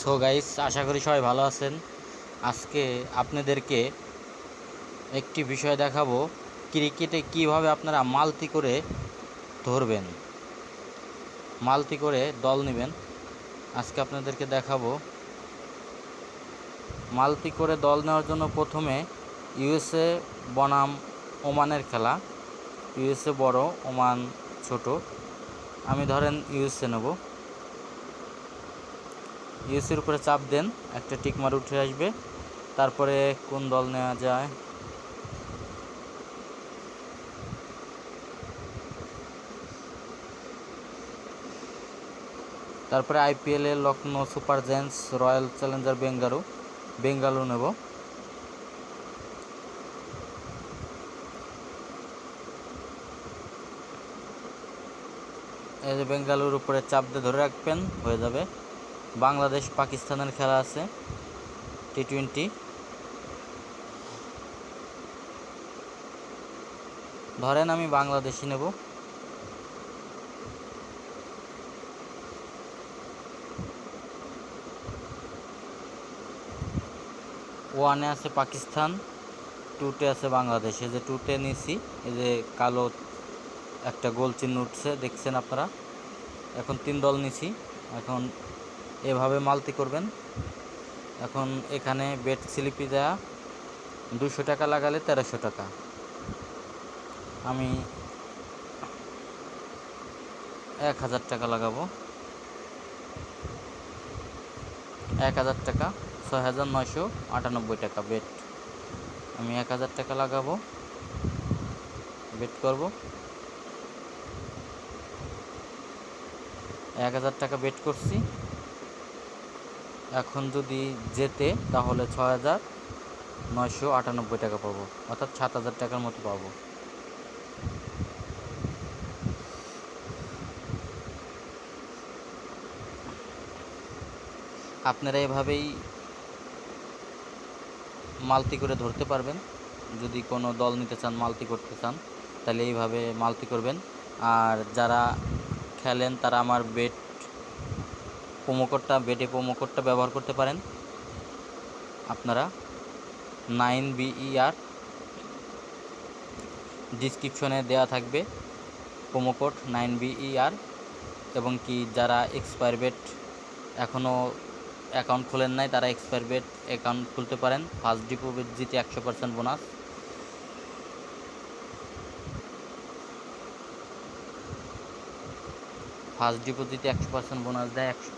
So guys আশা করি সবাই ভালো আছেন। আজকে আপনাদেরকে একটি বিষয় দেখাবো, ক্রিকেটে কীভাবে আপনারা মালতি করে ধরবেন। মালতি করে দল নেবেন। আজকে আপনাদেরকে দেখাবো, মালতি করে দল নেওয়ার জন্য প্রথমে ইউএসএ বনাম ওমানের খেলা। ইউএসএ বড়, ওমান ছোট। আমি ধরেন ইউএসএ নেব। ইউএসএর উপরে চাপ দেন, একটা টিকমার উঠে আসবে, তারপরে কোন দল নেওয়া যায়? তারপরে IPL Lucknow super giants, royal challenger বেঙ্গালু Bengaluru নেব। এই যে বেঙ্গালুরুর উপরে চাপ দিয়ে ধরে রাখবেন, হয়ে যাবে। বাংলাদেশ পাকিস্তানের খেলা আছে টি টোয়েন্টি ধরেন আমি বাংলাদেশি নেব। ওয়ানে আছে পাকিস্তান টুতে আছে বাংলাদেশ। এই যে টুতে নিছি, এই যে কালো একটা গোল চিহ্ন উঠছে, দেখছেন আপনারা? এখন তিন দল নিছি, এখন এভাবে মালতি করবেন। এখন এখানে বেড স্লিপি দেয়া, দুশো টাকা লাগালে তেরোশো টাকা। আমি এক হাজার টাকা লাগাবো। এক হাজার টাকা, ছয় হাজার নয়শো আটানব্বই টাকা বেড। আমি এক হাজার টাকা লাগাবো, বেড করব। এক হাজার টাকা বেড করছি। এখন যদি যেতে, তাহলে ছয় হাজার নয়শো আটানব্বই টাকা পাবো। অর্থাৎ সাত হাজার টাকার মতো পাবো। আপনারা এভাবেই মালতি করে ধরতে পারবেন। যদি কোনো দল নিতে চান, মালতি করতে চান, তাহলে এইভাবে মালতি করবেন। আর যারা খেলেন, তারা আমার বেট প্রোমো কোডটা বেটে প্রোমো কোডটা ব্যবহার করতে পারেন। আপনারা নাইন বিইআর ডিসক্রিপশনে দেওয়া থাকবে প্রোমো কোড নাইন বিইআর এবং কি যারা এক্সপায়ার বেট এখনও অ্যাকাউন্ট খোলেন নাই, তারা এক্সপায়ার বেট অ্যাকাউন্ট খুলতে পারেন। ফার্স্ট ডিপোজিট জিতে একশো পার্সেন্ট বোনাস। ফার্স্ট ডিপোজিটে একশো পার্সেন্ট বোনাস দেয় একশো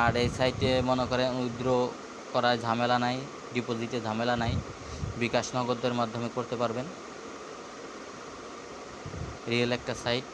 আর এই সাইটে মনে করেন উইথড্র করার ঝামেলা নাই ডিপোজিটে ঝামেলা নাই, বিকাশ নগদের মাধ্যমে করতে পারবেন। রিয়েল একটা সাইট